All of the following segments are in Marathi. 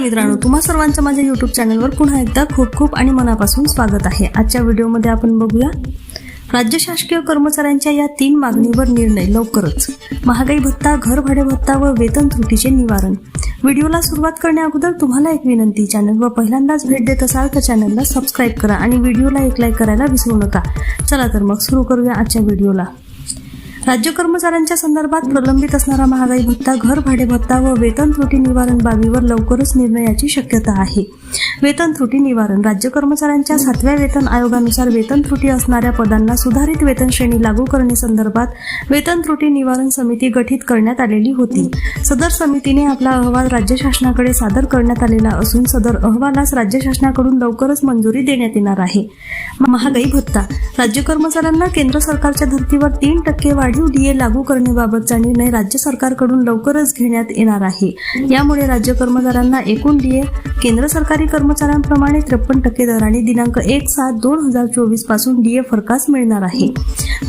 मित्रांनो तुम्हा सर्वांचं माझ्या युट्यूब चॅनलवर पुन्हा एकदा खूप खूप आणि मनापासून स्वागत आहे. आजच्या व्हिडिओमध्ये आपण बघूया राज्य शासकीय कर्मचाऱ्यांच्या या तीन मागणीवर निर्णय लवकरच. महागाई भत्ता घर भाडे भत्ता व वेतन त्रुटीचे निवारण. व्हिडिओला सुरुवात करण्या अगोदर तुम्हाला एक विनंती चॅनल व पहिल्यांदाच भेट देत असाल तर चॅनलला सबस्क्राईब करा आणि व्हिडिओला एक लाईक करायला विसरू नका. चला तर मग सुरू करूया आजच्या व्हिडिओला. राज्य कर्मचाऱ्यांच्या संदर्भात प्रलंबित असणारा महागाई भत्ता घर भाडे भत्ता व वेतन त्रुटी निवारण बाबीवर लवकरच निर्णयाची शक्यता आहे. वेतन त्रुटी निवारण. राज्य कर्मचाऱ्यांच्या सातव्या वेतन आयोगानुसार वेतन त्रुटी असणाऱ्या पदांना सुधारित वेतन श्रेणी लागू करणे संदर्भात वेतन त्रुटी निवारण समिती गठीत करण्यात आलेली होती. सदर समितीने आपला अहवाल राज्य शासनाकडे सादर करण्यात आलेला असून सदर अहवालास राज्य शासनाकडून लवकरच मंजुरी देण्यात येणार आहे. महागाई भत्ता. राज्य कर्मचाऱ्यांना केंद्र सरकारच्या धर्तीवर तीन टक्के वाढीव डीए लागू करण्याबाबतचा निर्णय राज्य सरकारकडून लवकरच घेण्यात येणार आहे. यामुळे राज्य कर्मचाऱ्यांना एकूण डीए केंद्र सरकारी कर्मचाऱ्यांप्रमाणे त्रेपन्न टक्के दराने दिनांक एक सात दोन हजार चोवीसपासून डीए फरकास मिळणार आहे.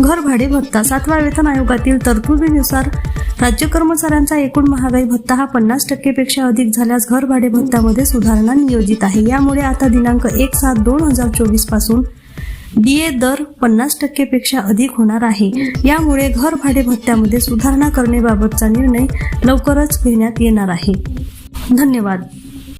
घर भाडे भत्ता सातव्या वेतन आयोगातील तरतुदीनुसार राज्य कर्मचाऱ्यांचा एकूण महागाई भत्ता हा पन्नास टक्केपेक्षा अधिक झाल्यास घर भाडे भत्त्यामध्ये सुधारणा नियोजित आहे. यामुळे आता दिनांक एक सात दोन हजार चोवीसपासून डीए दर पन्नास टक्केपेक्षा अधिक होणार आहे. यामुळे घर भाडे भत्त्यामध्ये सुधारणा करण्याबाबतचा निर्णय लवकरच घेण्यात येणार आहे. धन्यवाद.